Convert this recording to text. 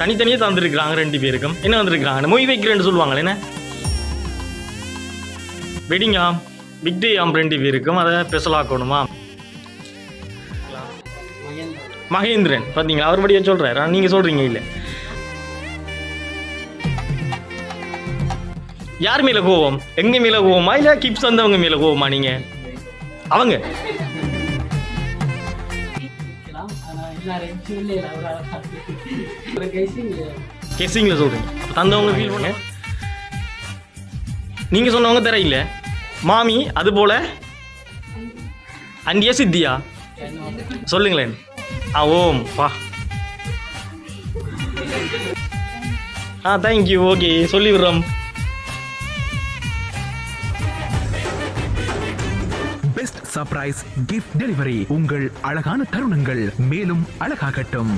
தனித்தனியே தந்துருக்குறாங்க ரெண்டு பேருக்கும். என்ன வந்திருக்கிறாங்க? மொய் வைக்கிறேன்னு சொல்லுவாங்களே என்ன? வெடிங்காம் பிக் டே ஆம் ரெண்டு பேருக்கும். அதை ஸ்பெஷல் ஆக்கணுமா மகேந்திரன். பார்த்தீங்களா அவர் படியே சொல்கிறார் நீங்கள் சொல்கிறீங்க இல்லை? யார் மேலே கோவம்? எங்க மேலே கோவமா? இல்லை கிப்ஸ் வந்தவங்க மேலே கோவமா நீங்கள் அவங்க. இருக்கலாம் ஆனா எல்லாரையும் ஒரு சொல்கிறீங்க அப்போ தந்தவங்க ஃபீல் பண்ண நீங்கள் சொன்னவங்க தெரியல மாமி அது போல. அண்டியா சித்தியா? சொல்லுங்களேன். ஆ ஓம். பா ஆ தேங்க்யூ ஓகே சொல்லி விடுறோம் பெஸ்ட் சர்ப்ரைஸ் கிஃப்ட் டெலிவரி உங்கள் அழகான தருணங்கள் மேலும் அழகாகட்டும்.